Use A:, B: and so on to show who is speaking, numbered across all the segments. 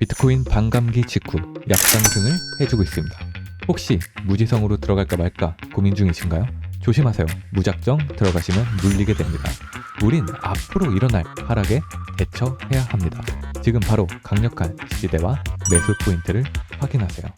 A: 비트코인 반감기 직후 약상승을 해주고 있습니다. 혹시 무지성으로 들어갈까 말까 고민 중이신가요? 조심하세요. 무작정 들어가시면 눌리게 됩니다. 우린 앞으로 일어날 하락에 대처해야 합니다. 지금 바로 강력한 지지대와 매수 포인트를 확인하세요.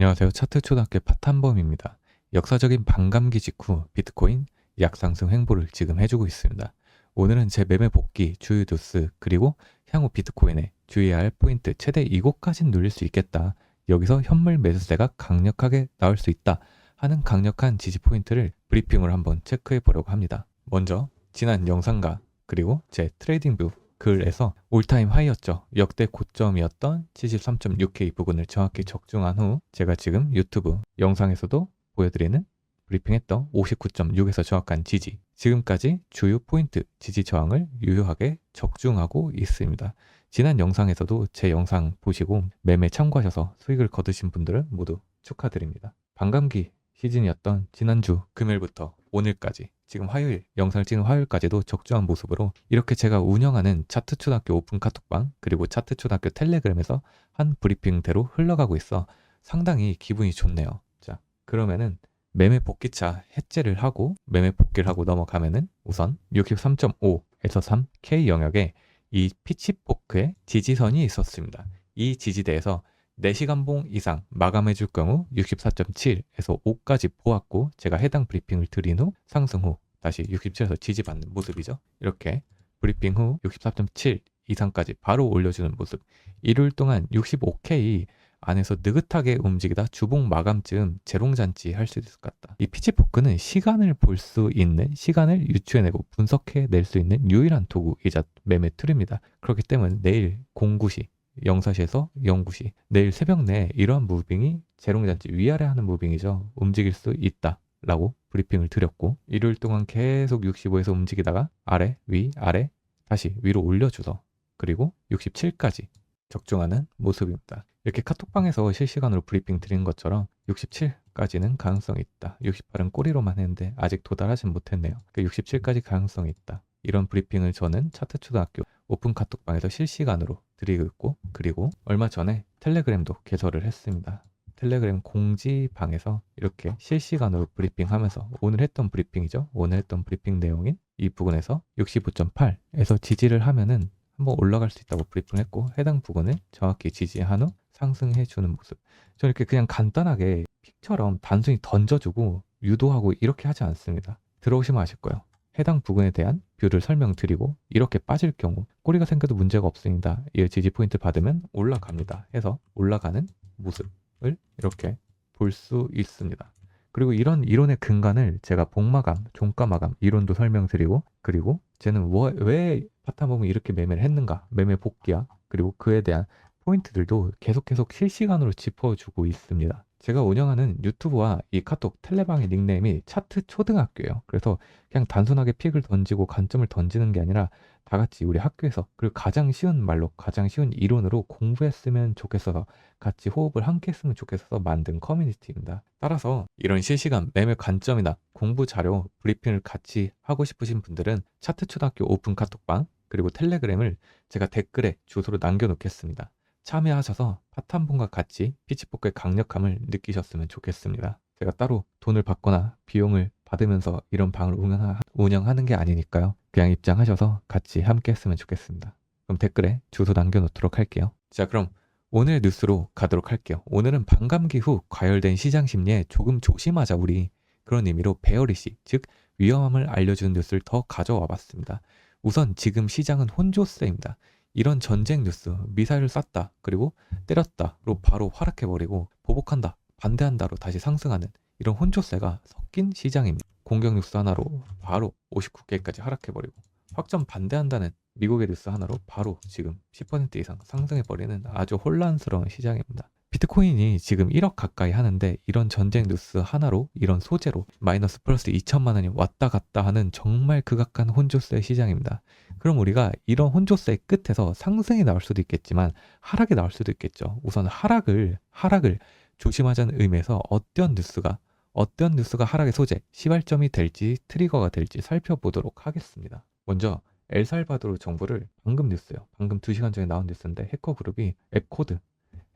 A: 안녕하세요. 차트 초등학교 파탄범입니다. 역사적인 반감기 직후 비트코인 약상승 횡보를 지금 해주고 있습니다. 오늘은 제 매매 복귀, 주요 뉴스, 그리고 향후 비트코인에 주의해야 할 포인트 최대 이곳까진 눌릴 수 있겠다. 여기서 현물 매수세가 강력하게 나올 수 있다 하는 강력한 지지 포인트를 브리핑을 한번 체크해 보려고 합니다. 먼저 지난 영상과 그리고 제 트레이딩뷰 글에서 올타임 하이였죠. 역대 고점이었던 73.6K 부근을 정확히 적중한 후 제가 지금 유튜브 영상에서도 보여드리는 브리핑했던 59.6에서 정확한 지지 지금까지 주요 포인트 지지 저항을 유효하게 적중하고 있습니다. 지난 영상에서도 제 영상 보시고 매매 참고하셔서 수익을 거두신 분들은 모두 축하드립니다. 반감기 시즌이었던 지난주 금요일부터 오늘까지 지금 화요일 영상을 찍은 화요일까지도 적중한 모습으로 이렇게 제가 운영하는 차트 초등학교 오픈 카톡방 그리고 차트 초등학교 텔레그램에서 한 브리핑대로 흘러가고 있어 상당히 기분이 좋네요. 자 그러면은 매매 복귀차 해제를 하고 매매 복귀를 하고 넘어가면은 우선 63.5에서 3 K 영역에 이 피치포크의 지지선이 있었습니다. 이 지지대에서 4시간 봉 이상 마감해 줄 경우 64.7에서 5까지 보았고 제가 해당 브리핑을 드린 후 상승 후 다시 67에서 지지받는 모습이죠. 이렇게 브리핑 후 64.7 이상까지 바로 올려주는 모습. 일요일 동안 65K 안에서 느긋하게 움직이다 주봉 마감쯤 재롱잔치 할 수 있을 것 같다. 이 피치포크는 시간을 볼 수 있는 시간을 유추해내고 분석해낼 수 있는 유일한 도구이자 매매 툴입니다. 그렇기 때문에 내일 09시 04시에서 09시 내일 새벽 내에 이러한 무빙이 재롱잔치 위아래 하는 무빙이죠. 움직일 수 있다. 라고 브리핑을 드렸고 일요일 동안 계속 65에서 움직이다가 아래 위 아래 다시 위로 올려줘서 그리고 67까지 적중하는 모습입니다. 이렇게 카톡방에서 실시간으로 브리핑 드린 것처럼 67까지는 가능성이 있다. 68은 꼬리로만 했는데 아직 도달하진 못했네요. 67까지 가능성이 있다. 이런 브리핑을 저는 차트 초등학교 오픈 카톡방에서 실시간으로 드리고 있고 그리고 얼마 전에 텔레그램도 개설을 했습니다. 텔레그램 공지방에서 이렇게 실시간으로 브리핑하면서 오늘 했던 브리핑이죠. 오늘 했던 브리핑 내용인 이 부분에서 65.8에서 지지를 하면은 한번 올라갈 수 있다고 브리핑했고 해당 부분을 정확히 지지한 후 상승해 주는 모습. 저는 이렇게 그냥 간단하게 픽처럼 단순히 던져주고 유도하고 이렇게 하지 않습니다. 들어오시면 아실 거예요. 해당 부분에 대한 뷰를 설명드리고 이렇게 빠질 경우 꼬리가 생겨도 문제가 없습니다. 이 지지 포인트 받으면 올라갑니다. 해서 올라가는 모습을 이렇게 볼 수 있습니다. 그리고 이런 이론의 근간을 제가 복마감, 종가 마감 이론도 설명드리고 그리고 쟤는 뭐, 왜 파타범이 이렇게 매매를 했는가, 매매 복귀야 그리고 그에 대한 포인트들도 계속 계속 실시간으로 짚어주고 있습니다. 제가 운영하는 유튜브와 이 카톡 텔레방의 닉네임이 차트 초등학교예요. 그래서 그냥 단순하게 픽을 던지고 관점을 던지는 게 아니라 다 같이 우리 학교에서 그리고 가장 쉬운 말로 가장 쉬운 이론으로 공부했으면 좋겠어서 같이 호흡을 함께 했으면 좋겠어서 만든 커뮤니티입니다. 따라서 이런 실시간 매매 관점이나 공부 자료 브리핑을 같이 하고 싶으신 분들은 차트 초등학교 오픈 카톡방 그리고 텔레그램을 제가 댓글에 주소로 남겨놓겠습니다. 참여하셔서 파탄분과 같이 피치포크의 강력함을 느끼셨으면 좋겠습니다. 제가 따로 돈을 받거나 비용을 받으면서 이런 방을 운영하, 운영하는 게 아니니까요. 그냥 입장하셔서 같이 함께 했으면 좋겠습니다. 그럼 댓글에 주소 남겨놓도록 할게요. 자, 그럼 오늘 뉴스로 가도록 할게요. 오늘은 반감기 후 과열된 시장 심리에 조금 조심하자 우리 그런 의미로 베어리시, 즉 위험함을 알려주는 뉴스를 더 가져와 봤습니다. 우선 지금 시장은 혼조세입니다. 이런 전쟁 뉴스, 미사일을 쐈다, 그리고 때렸다로 바로 하락해버리고 보복한다, 반대한다로 다시 상승하는 이런 혼조세가 섞인 시장입니다. 공격 뉴스 하나로 바로 59개까지 하락해버리고 확정 반대한다는 미국의 뉴스 하나로 바로 지금 10% 이상 상승해버리는 아주 혼란스러운 시장입니다. 비트코인이 지금 1억 가까이 하는데 이런 전쟁 뉴스 하나로 이런 소재로 마이너스 플러스 2천만 원이 왔다 갔다 하는 정말 극악한 혼조세 시장입니다. 그럼 우리가 이런 혼조세 끝에서 상승이 나올 수도 있겠지만 하락이 나올 수도 있겠죠. 우선 하락을 하락을 조심하자는 의미에서 어떤 뉴스가 어떤 뉴스가 하락의 소재, 시발점이 될지 트리거가 될지 살펴보도록 하겠습니다. 먼저 엘살바도르 정부를 방금 뉴스요. 방금 2시간 전에 나온 뉴스인데 해커 그룹이 앱 코드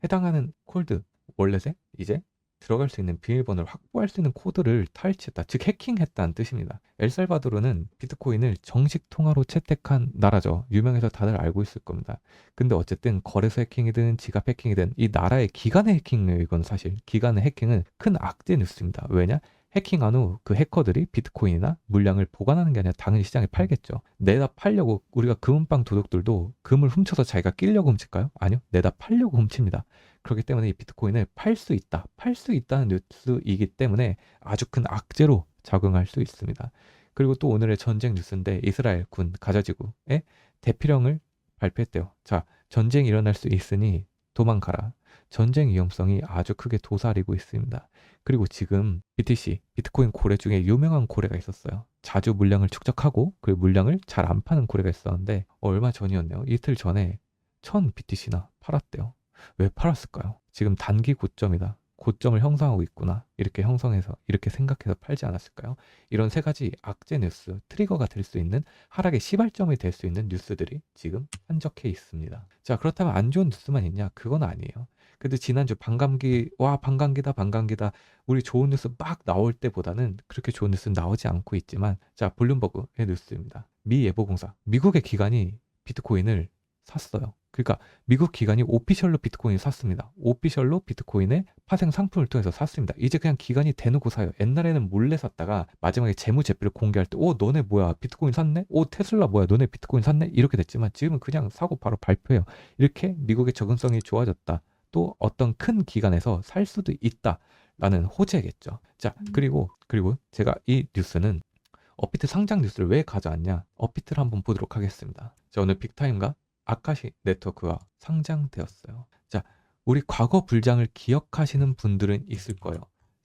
A: 해당하는 콜드 월렛에 이제 들어갈 수 있는 비밀번호를 확보할 수 있는 코드를 탈취했다. 즉 해킹했다는 뜻입니다. 엘살바도르는 비트코인을 정식 통화로 채택한 나라죠. 유명해서 다들 알고 있을 겁니다. 근데 어쨌든 거래소 해킹이든 지갑 해킹이든 이 나라의 기간의 해킹이에요. 이건 사실 기간의 해킹은 큰 악재 뉴스입니다. 왜냐? 해킹한 후 그 해커들이 비트코인이나 물량을 보관하는 게 아니라 당연히 시장에 팔겠죠. 내다 팔려고 우리가 금은방 도둑들도 금을 훔쳐서 자기가 끼려고 훔칠까요? 아니요. 내다 팔려고 훔칩니다. 그렇기 때문에 이 비트코인을 팔 수 있다. 팔 수 있다는 뉴스이기 때문에 아주 큰 악재로 작용할 수 있습니다. 그리고 또 오늘의 전쟁 뉴스인데 이스라엘 군 가자지구에 대피령을 발표했대요. 자, 전쟁이 일어날 수 있으니 도망가라. 전쟁 위험성이 아주 크게 도사리고 있습니다. 그리고 지금 BTC, 비트코인 고래 중에 유명한 고래가 있었어요. 자주 물량을 축적하고 그 물량을 잘 안 파는 고래가 있었는데 얼마 전이었네요. 이틀 전에 1000 BTC나 팔았대요. 왜 팔았을까요? 지금 단기 고점이다. 고점을 형성하고 있구나. 이렇게 형성해서 이렇게 생각해서 팔지 않았을까요? 이런 세 가지 악재 뉴스, 트리거가 될 수 있는 하락의 시발점이 될 수 있는 뉴스들이 지금 한적해 있습니다. 자, 그렇다면 안 좋은 뉴스만 있냐? 그건 아니에요. 근데 지난주 반감기, 와, 반감기다, 반감기다. 우리 좋은 뉴스 막 나올 때보다는 그렇게 좋은 뉴스는 나오지 않고 있지만, 자, 블룸버그의 뉴스입니다. 미 예보공사, 미국의 기관이 비트코인을 샀어요. 그러니까 미국 기관이 오피셜로 비트코인을 샀습니다. 오피셜로 비트코인의 파생 상품을 통해서 샀습니다. 이제 그냥 기관이 대놓고 사요. 옛날에는 몰래 샀다가 마지막에 재무 제표를 공개할 때, 오, 너네 뭐야? 비트코인 샀네? 오, 테슬라 뭐야? 너네 비트코인 샀네? 이렇게 됐지만 지금은 그냥 사고 바로 발표해요. 이렇게 미국의 적응성이 좋아졌다. 또 어떤 큰 기관에서 살 수도 있다 라는 호재겠죠. 자, 그리고 그리고 제가 이 뉴스는 어피트 상장 뉴스를 왜 가져왔냐? 어피트를 한번 보도록 하겠습니다. 자, 오늘 빅타임과 아카시 네트워크가 상장되었어요. 자, 우리 과거 불장을 기억하시는 분들은 있을 거예요.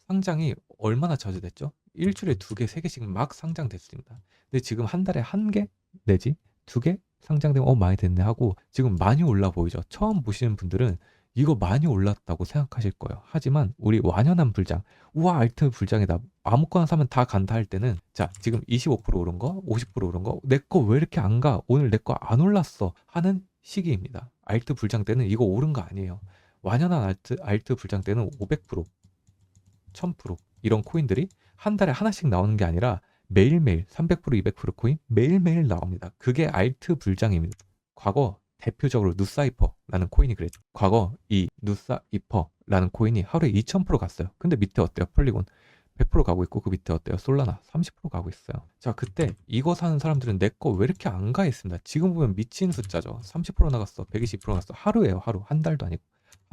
A: 상장이 얼마나 자주 됐죠? 일주일에 두 개, 세 개씩 막 상장됐습니다. 근데 지금 한 달에 한 개 내지 두 개 상장되면 어 많이 됐네 하고 지금 많이 올라 보이죠. 처음 보시는 분들은 이거 많이 올랐다고 생각하실 거예요. 하지만 우리 완연한 불장, 우와 알트 불장이다. 아무거나 사면 다 간다 할 때는 자 지금 25% 오른 거, 50% 오른 거, 내 거 왜 이렇게 안 가? 오늘 내 거 안 올랐어 하는 시기입니다. 알트 불장 때는 이거 오른 거 아니에요. 완연한 알트 알트 불장 때는 500%, 1000% 이런 코인들이 한 달에 하나씩 나오는 게 아니라 매일매일 300% 200% 코인 매일매일 나옵니다. 그게 알트 불장입니다. 과거 대표적으로 누사이퍼라는 코인이 그랬죠. 과거 이 누사이퍼라는 코인이 하루에 2000% 갔어요. 근데 밑에 어때요? 폴리곤 100% 가고 있고 그 밑에 어때요? 솔라나 30% 가고 있어요. 자 그때 이거 사는 사람들은 내 거 왜 이렇게 안 가 있습니다. 지금 보면 미친 숫자죠. 30% 나갔어, 120% 나갔어. 하루에요, 하루 한 달도 아니고.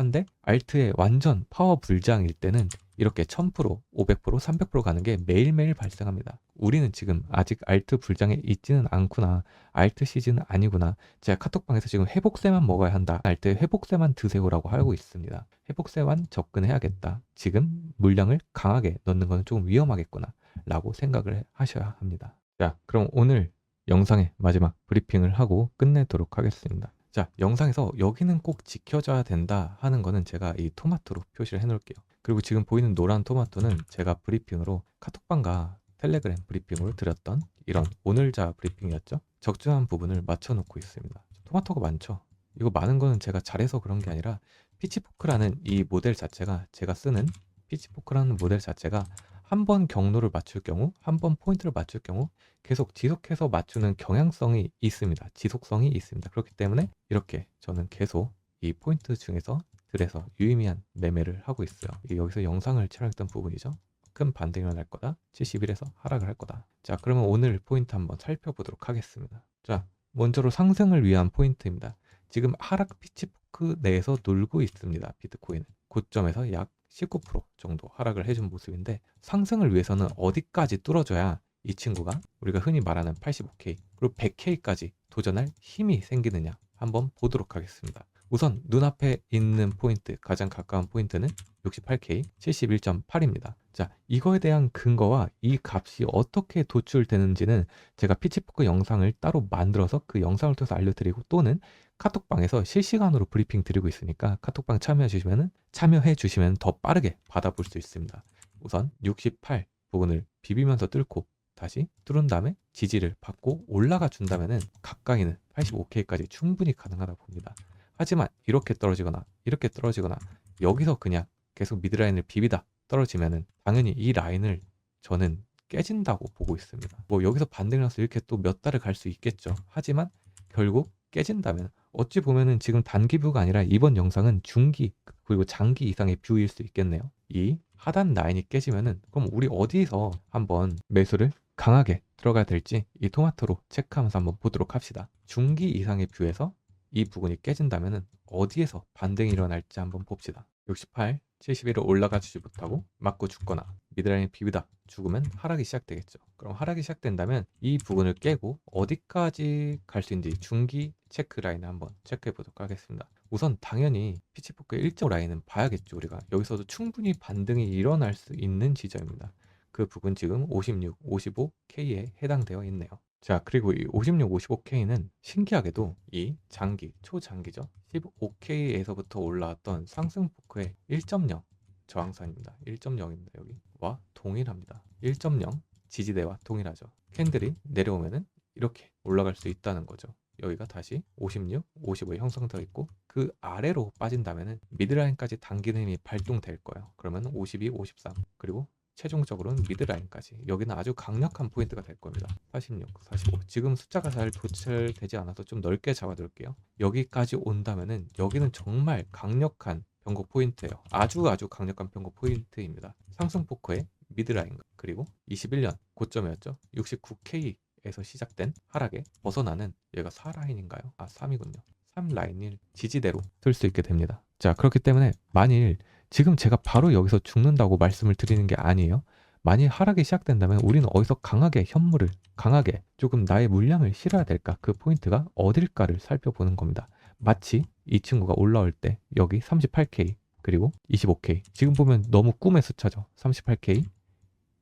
A: 한데 알트의 완전 파워 불장일 때는 이렇게 1000%, 500%, 300% 가는 게 매일매일 발생합니다. 우리는 지금 아직 알트 불장에 있지는 않구나. 알트 시즌은 아니구나. 제가 카톡방에서 지금 회복세만 먹어야 한다. 알트 회복세만 드세요라고 하고 있습니다. 회복세만 접근해야겠다. 지금 물량을 강하게 넣는 건 조금 위험하겠구나. 라고 생각을 하셔야 합니다. 자, 그럼 오늘 영상의 마지막 브리핑을 하고 끝내도록 하겠습니다. 자, 영상에서 여기는 꼭 지켜줘야 된다 하는 거는 제가 이 토마토로 표시를 해 놓을게요. 그리고 지금 보이는 노란 토마토는 제가 브리핑으로 카톡방과 텔레그램 브리핑으로 드렸던 이런 오늘자 브리핑이었죠. 적중한 부분을 맞춰 놓고 있습니다. 토마토가 많죠. 이거 많은 거는 제가 잘해서 그런 게 아니라 피치포크라는 이 모델 자체가 제가 쓰는 피치포크라는 모델 자체가 한 번 경로를 맞출 경우, 한 번 포인트를 맞출 경우 계속 지속해서 맞추는 경향성이 있습니다. 지속성이 있습니다. 그렇기 때문에 이렇게 저는 계속 이 포인트 중에서 들에서 유의미한 매매를 하고 있어요. 여기서 영상을 촬영했던 부분이죠. 큰 반등이 일어날 거다. 71에서 하락을 할 거다. 자, 그러면 오늘 포인트 한번 살펴보도록 하겠습니다. 자, 먼저로 상승을 위한 포인트입니다. 지금 하락 피치포크 내에서 놀고 있습니다. 비트코인은. 고점에서 약 19% 정도 하락을 해준 모습인데 상승을 위해서는 어디까지 뚫어줘야 이 친구가 우리가 흔히 말하는 85K 그리고 100K까지 도전할 힘이 생기느냐 한번 보도록 하겠습니다. 우선 눈앞에 있는 포인트, 가장 가까운 포인트는 68K 71.8입니다. 자, 이거에 대한 근거와 이 값이 어떻게 도출되는지는 제가 피치포크 영상을 따로 만들어서 그 영상을 통해서 알려드리고 또는 카톡방에서 실시간으로 브리핑 드리고 있으니까 카톡방 참여해 주시면 참여해 주시면 더 빠르게 받아볼 수 있습니다. 우선 68 부분을 비비면서 뚫고 다시 뚫은 다음에 지지를 받고 올라가 준다면은 가까이는 85K까지 충분히 가능하다 봅니다. 하지만 이렇게 떨어지거나 이렇게 떨어지거나 여기서 그냥 계속 미드라인을 비비다 떨어지면은 당연히 이 라인을 저는 깨진다고 보고 있습니다. 뭐 여기서 반등이 나서 이렇게 또 몇 달을 갈 수 있겠죠. 하지만 결국 깨진다면 어찌 보면은 지금 단기 뷰가 아니라 이번 영상은 중기 그리고 장기 이상의 뷰일 수 있겠네요. 이 하단 라인이 깨지면은 그럼 우리 어디서 한번 매수를 강하게 들어가야 될지 이 토마토로 체크하면서 한번 보도록 합시다. 중기 이상의 뷰에서 이 부분이 깨진다면은 어디에서 반등이 일어날지 한번 봅시다. 68, 71을 올라가 주지 못하고 맞고 죽거나 미드라인 비비다 죽으면 하락이 시작되겠죠. 그럼 하락이 시작된다면 이 부분을 깨고 어디까지 갈 수 있는지 중기 체크 라인을 한번 체크해 보도록 하겠습니다. 우선 당연히 피치포크 1점 라인은 봐야겠죠. 우리가 여기서도 충분히 반등이 일어날 수 있는 지점입니다. 그 부분 지금 56, 55K에 해당되어 있네요. 자, 그리고 이 56, 55K는 신기하게도 이 장기, 초장기죠. 15K에서부터 올라왔던 상승 포크의 1.0 저항선입니다. 1.0입니다. 여기. 와 동일합니다. 1.0 지지대와 동일하죠. 캔들이 내려오면은 이렇게 올라갈 수 있다는 거죠. 여기가 다시 56, 55에 형성되어 있고 그 아래로 빠진다면은 미드라인까지 당기는 힘이 발동될 거예요. 그러면 52, 53 그리고 최종적으로는 미드라인까지 여기는 아주 강력한 포인트가 될 겁니다. 46, 45 지금 숫자가 잘 도달되지 않아서 좀 넓게 잡아둘게요. 여기까지 온다면은 여기는 정말 강력한 변곡 포인트예요. 아주 아주 강력한 변곡 포인트입니다. 상승 포커의 미드라인 그리고 21년 고점이었죠. 69K에서 시작된 하락에 벗어나는 얘가 4라인인가요? 아 3이군요. 3라인을 지지대로 쓸 수 있게 됩니다. 자 그렇기 때문에 만일 지금 제가 바로 여기서 죽는다고 말씀을 드리는 게 아니에요. 만일 하락이 시작된다면 우리는 어디서 강하게 현물을 강하게 조금 나의 물량을 실어야 될까 그 포인트가 어딜까를 살펴보는 겁니다. 마치 이 친구가 올라올 때 여기 38K 그리고 25K 지금 보면 너무 꿈의 숫자죠. 38K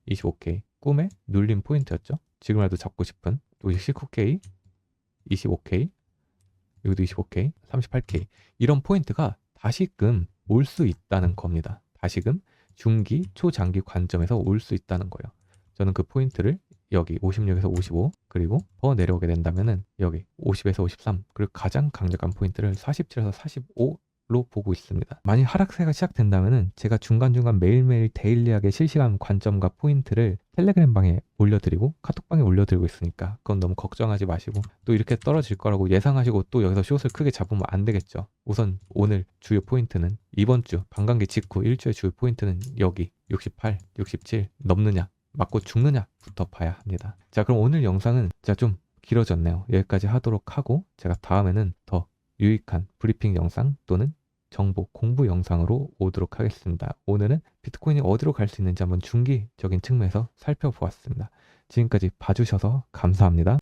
A: 25K 꿈의 눌림 포인트였죠. 지금이라도 잡고 싶은 또 19K 25K 여기도 25K 38K 이런 포인트가 다시금 올 수 있다는 겁니다. 다시금 중기 초장기 관점에서 올 수 있다는 거예요. 저는 그 포인트를 여기 56에서 55 그리고 더 내려오게 된다면은 여기 50에서 53 그리고 가장 강력한 포인트를 47에서 45 로 보고 있습니다. 만약 하락세가 시작된다면은 제가 중간중간 매일매일 데일리하게 실시간 관점과 포인트를 텔레그램 방에 올려드리고 카톡방에 올려드리고 있으니까 그건 너무 걱정하지 마시고 또 이렇게 떨어질 거라고 예상하시고 또 여기서 숏을 크게 잡으면 안 되겠죠. 우선 오늘 주요 포인트는 이번 주 반감기 직후 일주의 주요 포인트는 여기 68, 67 넘느냐 맞고 죽느냐부터 봐야 합니다. 자, 그럼 오늘 영상은 제가 좀 길어졌네요. 여기까지 하도록 하고 제가 다음에는 더 유익한 브리핑 영상 또는 정보 공부 영상으로 오도록 하겠습니다. 오늘은 비트코인이 어디로 갈 수 있는지 한번 중기적인 측면에서 살펴보았습니다. 지금까지 봐주셔서 감사합니다.